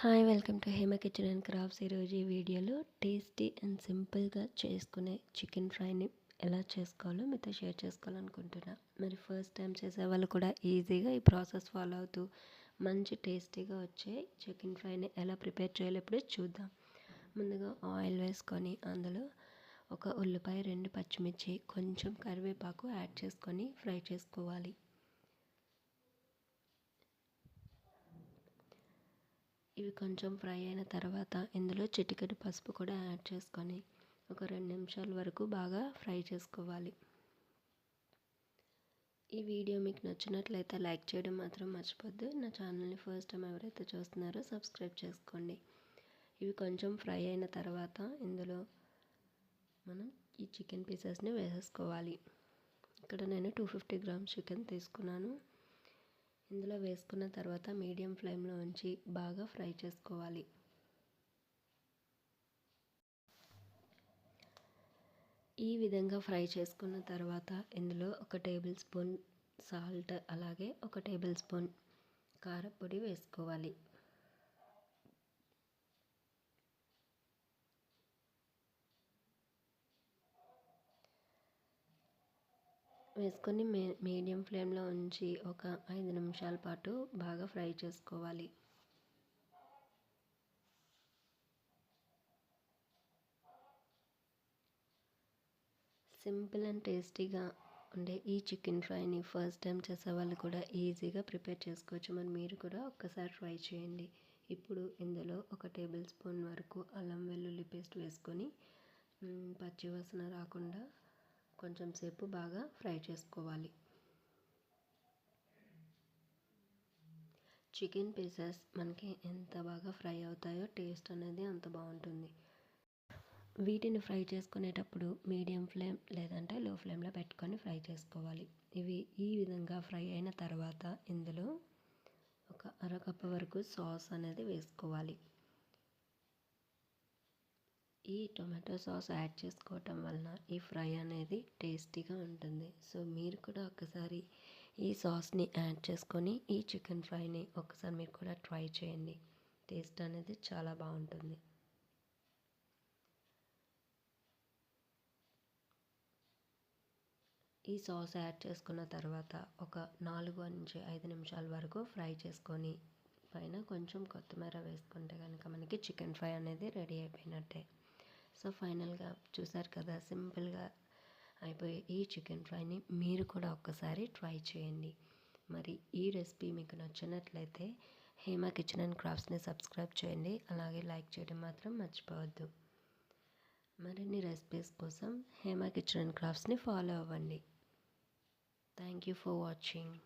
Hi welcome to Hema kitchen and crafts. ఈరోజు ఈ వీడియోలో టేస్టీ అండ్ సింపుల్గా చేసుకునే చికెన్ ఫ్రైని ఎలా చేసుకోవాలో మీతో షేర్ చేసుకోవాలనుకుంటున్నా. మరి ఫస్ట్ టైం చేసే వాళ్ళు కూడా ఈజీగా ఈ ప్రాసెస్ ఫాలో అవుతూ మంచి టేస్టీగా వచ్చే చికెన్ ఫ్రైని ఎలా ప్రిపేర్ చేయాలో ఇప్పుడు చూద్దాం. ముందుగా ఆయిల్ వేసుకొని అందులో ఒక ఉల్లిపాయ రెండు పచ్చిమిర్చి కొంచెం కరివేపాకు యాడ్ చేసుకొని ఫ్రై చేసుకోవాలి. ఇవి కొంచెం ఫ్రై అయిన తర్వాత ఇందులో చిటికెడు పసుపు కూడా యాడ్ చేసుకొని ఒక రెండు నిమిషాల వరకు బాగా ఫ్రై చేసుకోవాలి. ఈ వీడియో మీకు నచ్చినట్లయితే లైక్ చేయడం మాత్రం మర్చిపోద్దు. నా ఛానల్ని ఫస్ట్ టైం ఎవరైతే చూస్తున్నారో సబ్స్క్రైబ్ చేసుకోండి. ఇవి కొంచెం ఫ్రై అయిన తర్వాత ఇందులో మనం ఈ చికెన్ పీసెస్ని వేసేసుకోవాలి. ఇక్కడ నేను టూ ఫిఫ్టీ గ్రామ్స్ చికెన్ తీసుకున్నాను. ఇందులో వేసుకున్న తర్వాత మీడియం ఫ్లేమ్లో ఉంచి బాగా ఫ్రై చేసుకోవాలి. ఈ విధంగా ఫ్రై చేసుకున్న తర్వాత ఇందులో ఒక టేబుల్ స్పూన్ సాల్ట్ అలాగే ఒక టేబుల్ స్పూన్ కారపొడి వేసుకోవాలి. వేసుకొని మే మీడియం ఫ్లేమ్లో ఉంచి ఒక ఐదు నిమిషాల పాటు బాగా ఫ్రై చేసుకోవాలి. సింపుల్ అండ్ టేస్టీగా ఉండే ఈ చికెన్ ఫ్రైని ఫస్ట్ టైం చేసే వాళ్ళు కూడా ఈజీగా ప్రిపేర్ చేసుకోవచ్చు. మరి మీరు కూడా ఒక్కసారి ట్రై చేయండి. ఇప్పుడు ఇందులో ఒక టేబుల్ స్పూన్ వరకు అల్లం వెల్లుల్లి పేస్ట్ వేసుకొని పచ్చివాసన రాకుండా కొంచెం సేపు బాగా ఫ్రై చేసుకోవాలి. చికెన్ పీసెస్ మనకి ఎంత బాగా ఫ్రై అవుతాయో టేస్ట్ అనేది అంత బాగుంటుంది. వీటిని ఫ్రై చేసుకునేటప్పుడు మీడియం ఫ్లేమ్ లేదంటే లో ఫ్లేమ్లో పెట్టుకొని ఫ్రై చేసుకోవాలి. ఇవి ఈ విధంగా ఫ్రై అయిన తర్వాత ఇందులో ఒక అరకప్పు వరకు సాస్ అనేది వేసుకోవాలి. ఈ టొమాటో సాస్ యాడ్ చేసుకోవటం వలన ఈ ఫ్రై అనేది టేస్టీగా ఉంటుంది. సో మీరు కూడా ఒకసారి ఈ సాస్ని యాడ్ చేసుకొని ఈ చికెన్ ఫ్రైని ఒకసారి మీరు కూడా ట్రై చేయండి. టేస్ట్ అనేది చాలా బాగుంటుంది. ఈ సాస్ యాడ్ చేసుకున్న తర్వాత ఒక నాలుగు నుంచి ఐదు నిమిషాల వరకు ఫ్రై చేసుకొని పైన కొంచెం కొత్తిమీర వేసుకుంటే కనుక మనకి చికెన్ ఫ్రై అనేది రెడీ అయిపోయినట్టే. సో ఫైనల్గా చూసారు కదా సింపుల్గా అయిపోయే ఈ చికెన్ ఫ్రైని మీరు కూడా ఒక్కసారి ట్రై చేయండి. మరి ఈ రెసిపీ మీకు నచ్చినట్లయితే హేమా కిచెన్ అండ్ క్రాఫ్ట్స్ని సబ్స్క్రైబ్ చేయండి అలాగే లైక్ చేయడం మాత్రం మర్చిపోవద్దు. మరిన్ని రెసిపీస్ కోసం హేమా కిచెన్ అండ్ క్రాఫ్ట్స్ని ఫాలో అవ్వండి. Thank you for watching.